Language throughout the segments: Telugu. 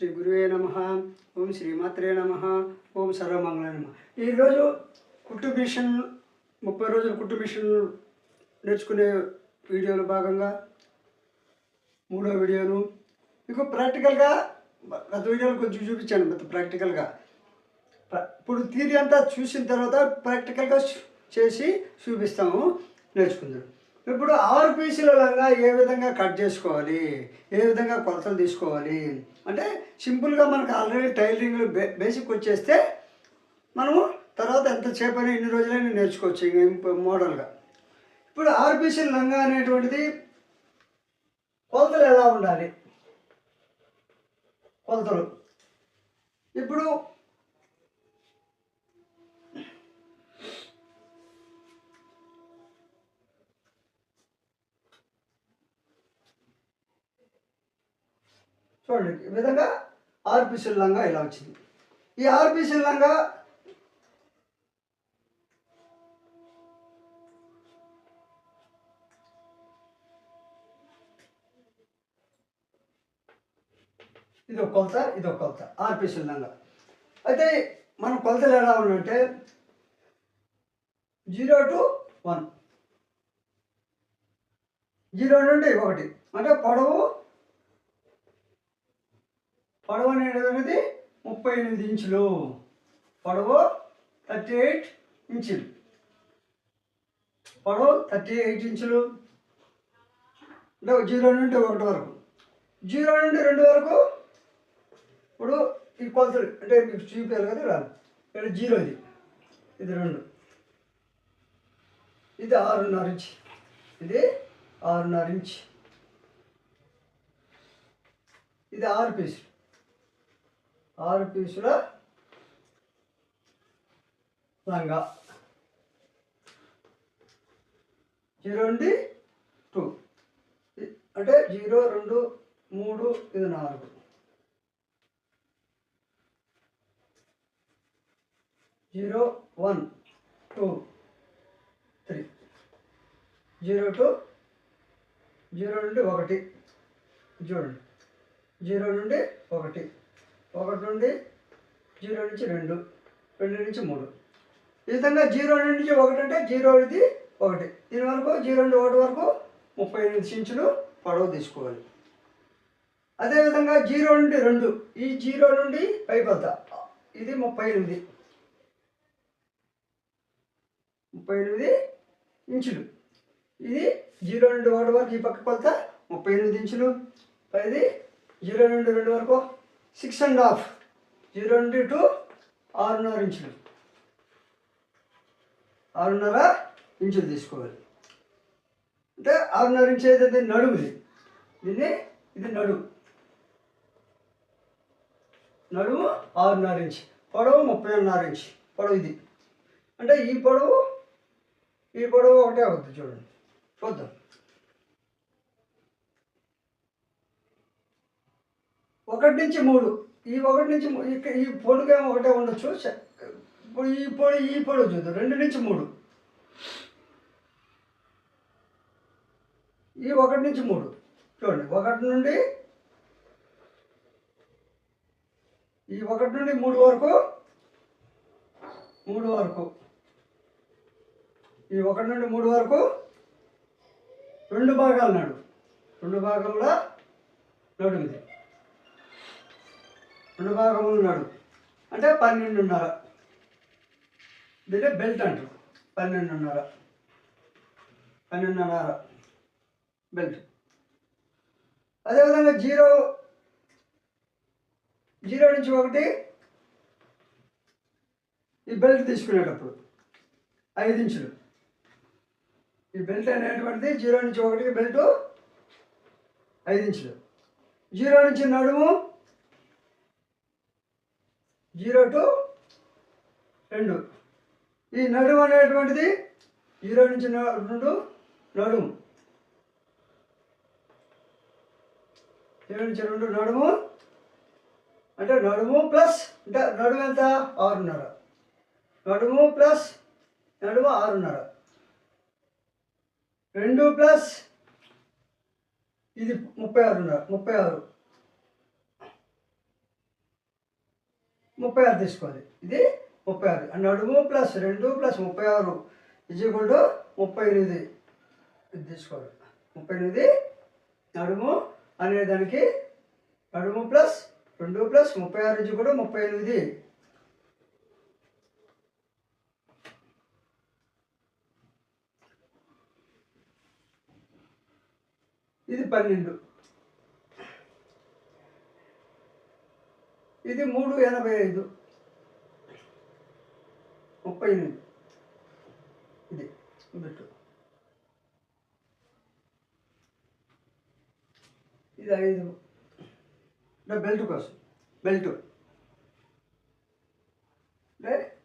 శ్రీ గురువే నమ. ఓం శ్రీమాత్రే నమ. ఓం సర్వమంగళ నమ. ఈరోజు కుట్టు మిషన్ ముప్పై రోజుల కుట్టు మిషన్ నేర్చుకునే వీడియోలో భాగంగా మూడో వీడియోను మీకు ప్రాక్టికల్గా గత వీడియోలు కొంచెం చూపించాను మొత్తం ప్రాక్టికల్గా. ఇప్పుడు థియరీ అంతా చూసిన తర్వాత ప్రాక్టికల్గా చేసి చూపిస్తాము. నేర్చుకుందాం. ఇప్పుడు ఆరు లంగా ఏ విధంగా కట్ చేసుకోవాలి? ఏ విధంగా కొలతలు తీసుకోవాలి? అంటే సింపుల్గా మనకు ఆల్రెడీ టైలరింగ్ బే బేసిక్ వచ్చేస్తే మనము తర్వాత ఎంత చేపని ఇన్ని రోజులైనా నేర్చుకోవచ్చు ఇంక మోడల్గా. ఇప్పుడు ఆరు పీసుల లంగా అనేటువంటిది కొలతలు ఎలా ఉండాలి? కొలతలు. ఇప్పుడు చూడండి ఈ విధంగా ఆర్పిసి లంగా ఇలా వచ్చింది. ఈ ఆర్పిసి లంగా ఇది ఒక కొలత ఇది ఒక కొలత ఆరు లంగా అయితే మనం కొలతలు ఎలా ఉన్నాయంటే జీరో టు వన్. జీరో నుండి ఒకటి. అంటే పొడవు పొడవు అనేది ముప్పై ఎనిమిది ఇంచులు. పొడవు థర్టీ ఎయిట్ ఇంచులు. పొడవు థర్టీ ఎయిట్ ఇంచులు. అంటే జీరో నుండి ఒకటి వరకు. జీరో నుండి రెండు వరకు ఇప్పుడు ఈ కొలతలు అంటే మీకు చూపారు కదా ఇలా. ఇక్కడ జీరో ఇది. ఇది రెండు. ఇది ఆరున్నర ఇంచ్. ఇది ఆరున్నర ఇంచ్. ఇది ఆరు పీసులు. ఆరు పీసుల లంగా. జీరో నుండి టూ. అంటే జీరో రెండు మూడు ఇది నాలుగు. Zero one two three. Zero two zero నుండి ఒకటి. చూడండి. జీరో నుండి ఒకటి. ఒకటి నుండి జీరో నుంచి రెండు రెండు నుంచి మూడు. ఈ విధంగా జీరో నుంచి ఒకటి అంటే జీరో ఇది ఒకటి. దీని వరకు జీరో నుండి ఒకటి వరకు ముప్పై ఎనిమిది ఇంచులు పొడవు తీసుకోవాలి. అదేవిధంగా జీరో నుండి రెండు ఈ జీరో నుండి పై ఇది ముప్పై ఎనిమిది. ముప్పై ఎనిమిది ఇంచులు. ఇది జీరో నుండి ఒకటి వరకు ఈ పక్క కొలత ముప్పై ఎనిమిది ఇంచులు. పది జీరో నుండి రెండు వరకు సిక్స్ అండ్ హాఫ్. జీరో నుండి టూ ఆరున్నర ఇంచులు. ఆరున్నర ఇంచులు తీసుకోవాలి. అంటే ఆరున్నర ఇంచు అయితే నడుముది దీన్ని ఇది నడుము. నడుము ఆరున్నర ఇంచ్. పొడవు ముప్పై ఒకటిన్నర ఇంచ్. పొడవు ఇది. అంటే ఈ పొడవు ఈ పొడవు ఒకటే అవుతుంది చూడండి. చూద్దాం. ఒకటి నుంచి మూడు. ఈ ఒకటి నుంచి ఈ పొడుగు ఈ పొడుగేమో ఒకటే ఉండొచ్చు. ఇప్పుడు ఈ పొడి ఈ పొడి చూద్దాం. రెండు నుంచి మూడు. ఈ ఒకటి నుంచి మూడు. చూడండి. ఒకటి నుండి ఈ ఒకటి నుండి మూడు వరకు మూడు వరకు. ఈ ఒకటి నుండి మూడు వరకు రెండు భాగాలు నడు. రెండు భాగంలో నడుము రెండు ఉన్నాడు అంటే పన్నెండున్నర. దీన్ని బెల్ట్ అంటారు. పన్నెండున్నర. పన్నెండున్నర బెల్ట్ అదేవిధంగా జీరో జీరో నుంచి ఒకటి ఈ బెల్ట్ తీసుకునేటప్పుడు ఐదు ఇంచులు. ఈ బెల్ట్ అనేటువంటిది జీరో నుంచి ఒకటికి బెల్ట్ ఐదు ఇంచులు. జీరో నుంచి నడుము జీరో టు రెండు. ఈ నడుము అనేటువంటిది జీరో నుంచి న- రెండు నడుము. జీరో నుంచి రెండు నడుము. అంటే నడుము ప్లస్ అంటే నడుము ఎంత? ఆరున్నర. నడుము ప్లస్ నడుము ఆరున్నర. రెండు ప్లస్ ఇది ముప్పై ఆరున్నర ముప్పై ఆరు. ముప్పై ఆరు తీసుకోవాలి. ఇది ముప్పై ఆరు. నడుము ప్లస్ రెండు ప్లస్ ముప్పై ఆరు ఇజీకుడు ముప్పై ఎనిమిది. ఇది తీసుకోవాలి. ముప్పై ఎనిమిది. నడుము అనే దానికి నడుము ప్లస్ రెండు ప్లస్ ముప్పై ఆరు ఇజీ కూడా ముప్పై ఎనిమిది. ఇది పన్నెండు. ఇది మూడు ఎనభై ఐదు. ముప్పై ఎనిమిది. ఇది బిట్టు. ఇది ఐదు. బెల్ట్ కోసం. బెల్ట్. అంటే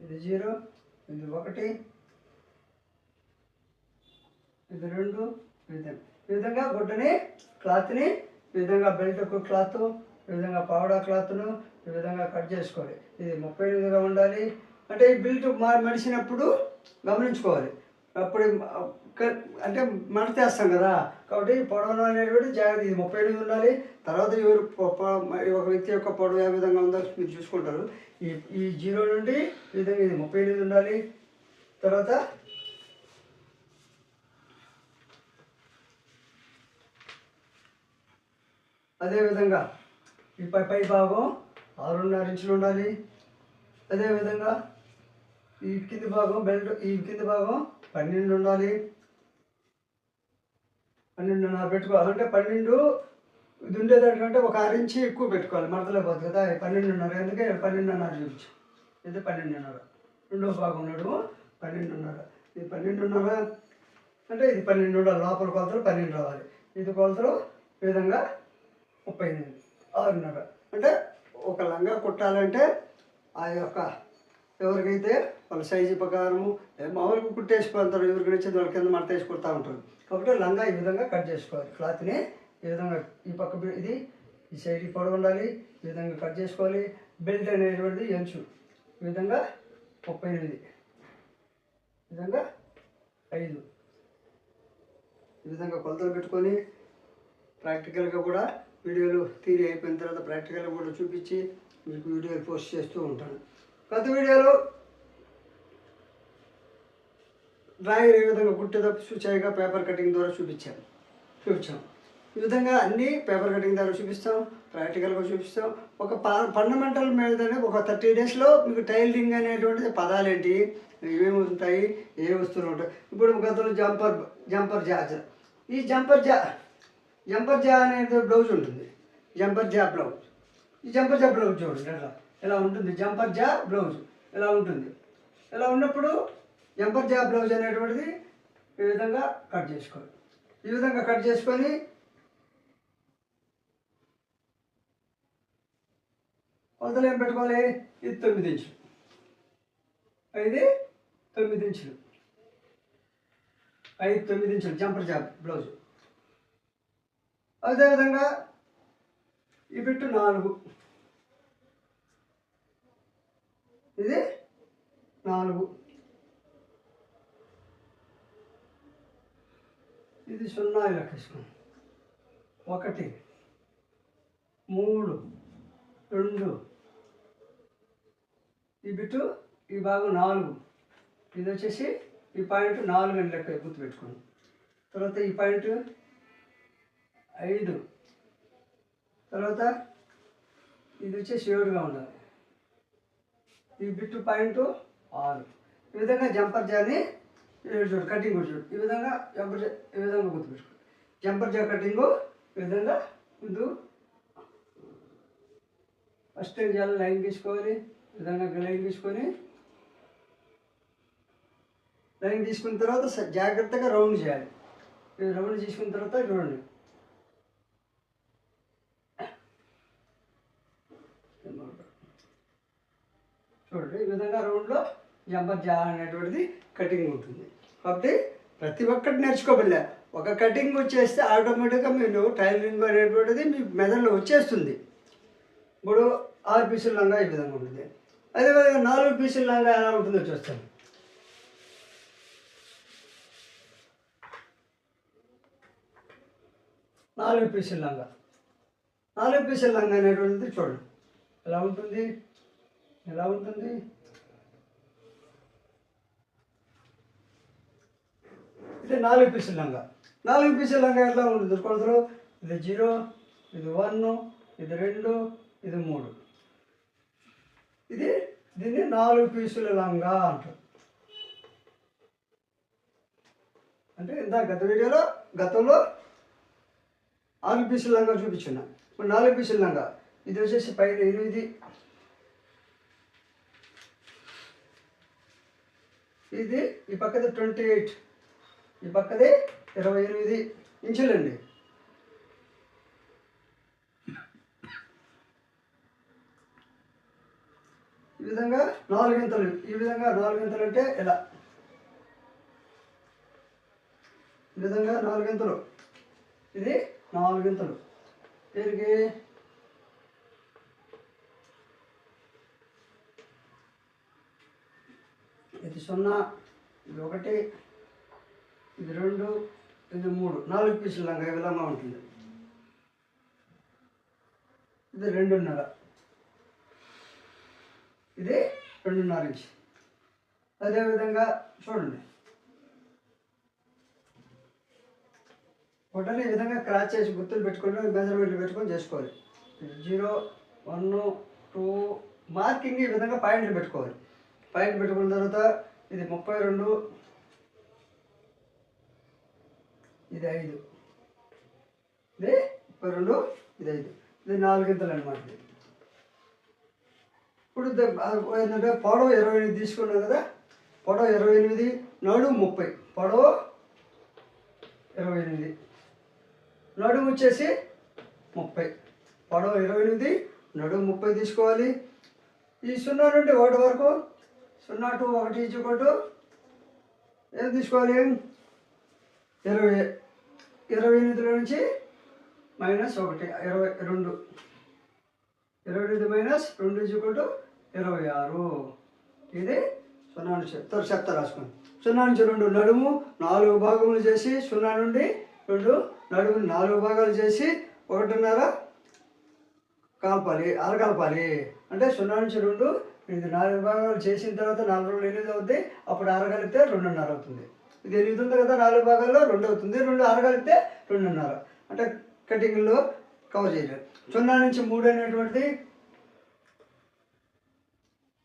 ఇది జీరో ఇది ఒకటి ఇది రెండు ఈ విధంగా ఈ విధంగా గుడ్డని క్లాత్ని ఈ విధంగా బెల్ట్కు క్లాత్ ఈ విధంగా పావడా క్లాత్ను ఈ విధంగా కట్ చేసుకోవాలి. ఇది ముప్పై ఎనిమిదిగా ఉండాలి. అంటే ఈ బిల్ట్ మా మడిచినప్పుడు గమనించుకోవాలి. అప్పుడు అంటే మడతేస్తాం కదా. కాబట్టి ఈ అనేటువంటి జాగ్రత్త ఇది ముప్పై ఎనిమిది ఉండాలి. తర్వాత ఎవరు ఒక వ్యక్తి యొక్క పొడవు ఏ విధంగా ఉందో మీరు చూసుకుంటారు. ఈ ఈ జీరో నుండి ఈ విధంగా ఇది ముప్పై ఎనిమిది ఉండాలి. తర్వాత అదేవిధంగా ఈ పై పై భాగం ఆరున్నర ఇంచులు ఉండాలి. అదేవిధంగా ఈ కింది భాగం బెల్ట్ ఈ కింది భాగం పన్నెండు ఉండాలి. పన్నెండున్నర పెట్టుకోవాలి. అంటే పన్నెండు ఇది ఉండేదానికంటే ఒక అరించి ఎక్కువ పెట్టుకోవాలి. మడతలో పోతుంది కదా పన్నెండున్నర. ఎందుకే? పన్నెండున్నర చూపించు. ఇది పన్నెండున్నర. రెండో భాగం నడుము పన్నెండున్నర. ఇది పన్నెండున్నర అంటే ఇది పన్నెండు ఉండాలి. లోపల కొలతలు పన్నెండు రావాలి. ఇది కొలతలు ఈ విధంగా ముప్పై ఎనిమిది. ఆరున్నర. అంటే ఒక లంగా కుట్టాలంటే ఆ యొక్క ఎవరికైతే వాళ్ళ సైజు ప్రకారము మామూలుగా మామూలుగా కుట్టేసుకుంటారు ఎవరికి నచ్చింది వాళ్ళ కింద మడత వేసి కుడతా ఉంటారు. కాబట్టి లంగా ఈ విధంగా కట్ చేసుకోవాలి. క్లాత్ని ఈ విధంగా ఈ పక్క ఇది ఈ సైడ్ పొడవు ఉండాలి. ఈ విధంగా కట్ చేసుకోవాలి. బెల్ట్ అనేటువంటిది ఎంచు ఈ విధంగా ముప్పై ఎనిమిది. ఈ విధంగా ఐదు. ఈ విధంగా కొలతలు పెట్టుకొని ప్రాక్టికల్గా కూడా వీడియోలు తీరి అయిపోయిన తర్వాత ప్రాక్టికల్ కూడా చూపించి మీకు వీడియోలు పోస్ట్ చేస్తూ ఉంటాను. గత వీడియోలో డ్రాయింగ్ ఏ విధంగా కుట్టేటప్పుడు సూచాయిగా పేపర్ కటింగ్ ద్వారా చూపించాను. చూపించాం ఈ విధంగా అన్ని పేపర్ కటింగ్ ద్వారా చూపిస్తాం ప్రాక్టికల్గా చూపిస్తాం. ఒక ఫండమెంటల్ మీదనే ఒక థర్టీ డేస్లో మీకు టైలరింగ్ అనేటువంటిది పదాలు ఏంటి ఏమేమి ఉంటాయి ఏ వస్తువులు ఉంటాయి. ఇప్పుడు గతంలో జంపర్ జంపర్ జాజ్ ఈ జంపర్ జా జంపర్జా అనేది బ్లౌజ్ ఉంటుంది. జంపర్జా బ్లౌజ్. ఈ జంపర్జా బ్లౌజ్ చూడండి ఎలా ఎలా ఉంటుంది? జంపర్ జా బ్లౌజ్ ఎలా ఉంటుంది? ఇలా ఉన్నప్పుడు జంపర్జా బ్లౌజ్ అనేటువంటిది ఈ విధంగా కట్ చేసుకోవాలి. ఈ విధంగా కట్ చేసుకొని కొలతలు ఏం పెట్టుకోవాలి? ఇది తొమ్మిది ఇంచులు. ఐదు తొమ్మిది ఇంచులు. ఐదు తొమ్మిది ఇంచులు జంపర్ జాబ్ బ్లౌజ్. అదేవిధంగా ఈ బిట్టు నాలుగు. ఇది నాలుగు. ఇది సున్నా లెక్కేసుకోండి ఒకటి మూడు రెండు. ఈ బిట్టు ఈ భాగం నాలుగు. ఇది వచ్చేసి ఈ పాయింట్ నాలుగు అని లెక్క గుర్తుపెట్టుకోండి. తర్వాత ఈ పాయింట్ ఐదు. తర్వాత ఇది వచ్చేసి ఏడుగా ఉండాలి. ఈ బిట్టు పాయింట్ ఆరు. ఈ విధంగా జంపర్ జాని చూడు కటింగ్ చూడు. ఈ విధంగా జంపర్ జా ఈ విధంగా గుర్తుపెట్టుకో. జంపర్ జా కటింగు ఈ విధంగా ముందు ఫస్ట్ ఏం చేయాలి లైన్ తీసుకోవాలి ఈ విధంగా లైన్ తీసుకొని లైన్ తీసుకున్న తర్వాత జాగ్రత్తగా రౌండ్ చేయాలి. రౌండ్ తీసుకున్న తర్వాత చూడండి చూడండి. ఈ విధంగా రౌండ్లో జంపర్ జా అనేటువంటిది కటింగ్ ఉంటుంది కాబట్టి ప్రతి ఒక్కటి నేర్చుకోబడలే. ఒక కటింగ్ వచ్చేస్తే ఆటోమేటిక్గా మీరు టైలరింగ్ అనేటువంటిది మీ మెదడులో వచ్చేస్తుంది. ఇప్పుడు ఆరు పీసుల లంగా ఈ విధంగా ఉంటుంది. అదేవిధంగా నాలుగు పీసుల లాగా ఎలా ఉంటుందో చూస్తాను. నాలుగు పీసుల లంగా. నాలుగు పీసుల లంగా అనేటువంటిది చూడండి. ఎలా ఉంటుంది? ఎలా ఉంటుంది? ఇది నాలుగు పీసుల లంగా. నాలుగు పీసుల లంగా ఎట్లా ఉంటుంది కొలతలు? ఇది జీరో ఇది వన్ ఇది రెండు ఇది మూడు. ఇది దీన్ని నాలుగు పీసుల లంగా అంటారు. అంటే ఇంత గత వీడియోలో గతంలో ఆరు పీసుల లంగా చూపించున్నా. ఇప్పుడు నాలుగు పీసుల లంగా. ఇది వచ్చేసి పైన ఎనిమిది ఇది ఈ పక్కది ట్వంటీ ఎయిట్ ఈ పక్కది ఇరవై ఎనిమిది ఇంచులండి. ఈ విధంగా నాలుగింతలు ఈ విధంగా నాలుగింతలు అంటే ఇలా ఈ విధంగా నాలుగింతలు ఇది నాలుగింతలు. దీనికి ఇది సున్నా ఇది ఒకటి ఇది రెండు ఇది మూడు. నాలుగు పీసులు లంగా ఈ విధంగా ఉంటుంది. ఇది రెండున్నర. ఇది రెండున్నర ఇంచ్. అదేవిధంగా చూడండి. ఫోటోని ఈ విధంగా క్రాచ్ చేసి గుర్తులు పెట్టుకొని మెజర్మెంట్లు పెట్టుకొని చేసుకోవాలి. జీరో వన్ టూ మార్కింగ్ ఈ విధంగా పాయింట్లు పెట్టుకోవాలి. పాయింట్ పెట్టుకున్న తర్వాత ఇది ముప్పై రెండు ఇది ఐదు. ఇది ముప్పై రెండు ఇది ఐదు. ఇది నాలుగింతలు అనమాట ఇది. ఇప్పుడు ఏంటంటే పొడవు ఇరవై ఎనిమిది తీసుకున్నాం కదా పొడవు ఇరవై ఎనిమిది నడుము ముప్పై. పొడవు ఇరవై ఎనిమిది. నడుము వచ్చేసి ముప్పై. పొడవు ఇరవై ఎనిమిది నడుము ముప్పై తీసుకోవాలి. ఈ సున్నా నుండి ఒకటి వరకు సున్నా టు ఒకటి ఇచ్చుకోటు ఏం తీసుకోవాలి? ఇరవై ఇరవై ఎనిమిదిలో నుంచి మైనస్ ఒకటి ఇరవై రెండు. ఇరవై ఎనిమిది మైనస్ రెండు ఇచ్చుకోటు ఇరవై ఆరు. ఇది సున్నా నుంచి త్వర చెత్త రాసుకోండి. సున్నా నుంచి రెండు నడుము నాలుగు భాగములు చేసి సున్నా నుండి రెండు నడుము నాలుగు భాగాలు చేసి ఒకటిన్నర కలపాలి అరకలపాలి అంటే సున్నా నుంచి రెండు ఇది నాలుగు భాగాలు చేసిన తర్వాత నాలుగు రోజులు ఎనిమిది అవుతుంది అప్పుడు అరగలిపితే రెండున్నర అవుతుంది. ఇది ఎనిమిది ఉంది కదా నాలుగు భాగాల్లో రెండు అవుతుంది. రెండు అరగలిపితే రెండున్నర. అంటే కటింగ్లో కవర్ చేయలేదు. సున్నా నుంచి మూడు అనేటువంటిది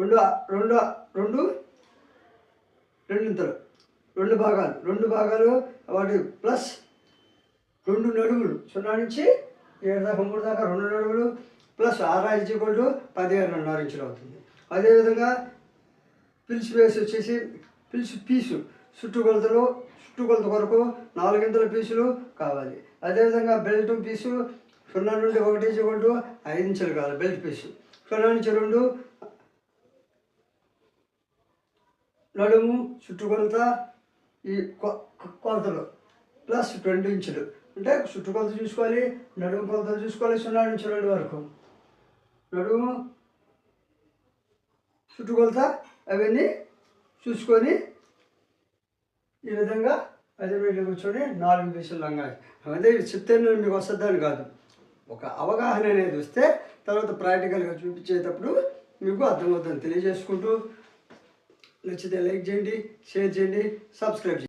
రెండు రెండు రెండు రెండింతలు. రెండు భాగాలు. రెండు భాగాలు వాటి ప్లస్ రెండు నడుగులు సున్నా నుంచి ఏడు దాకా మూడు దాకా రెండు నడుగులు ప్లస్ ఆరా ఇచ్చుకోళ్ళు పదిహేనున్నర ఇంచులు అవుతుంది. అదేవిధంగా పిలిచి వేసి వచ్చేసి పిలిచి పీసు చుట్టుకొలతలు చుట్టుకొలత కొరకు నాలుగింతల పీసులు కావాలి. అదేవిధంగా బెల్ట్ పీసు సున్నా నుండి ఒకటి ఇచ్చుకుంటూ ఐదు ఇంచులు కావాలి బెల్ట్ పీసు. సున్నా నుంచి రెండు నడుము చుట్టుకొలత ఈ కొ- కొలతలు ప్లస్ రెండు ఇంచులు. అంటే చుట్టుకొలత చూసుకోవాలి నడుము కొలతలు చూసుకోవాలి సున్నా నుంచి రెండు వరకు. నడుము చుట్టుకొలత అవన్నీ చూసుకొని ఈ విధంగా మెజర్మెంట్లు కూర్చొని నాలుగు పీసులు లంగా అదే చెప్తే మీకు వస్తుందని కాదు. ఒక అవగాహన అనేది వస్తే తర్వాత ప్రాక్టికల్గా చూపించేటప్పుడు మీకు అర్థమవుతుంది. తెలియజేసుకుంటూ నచ్చితే లైక్ చేయండి షేర్ చేయండి సబ్స్క్రైబ్ చేయండి.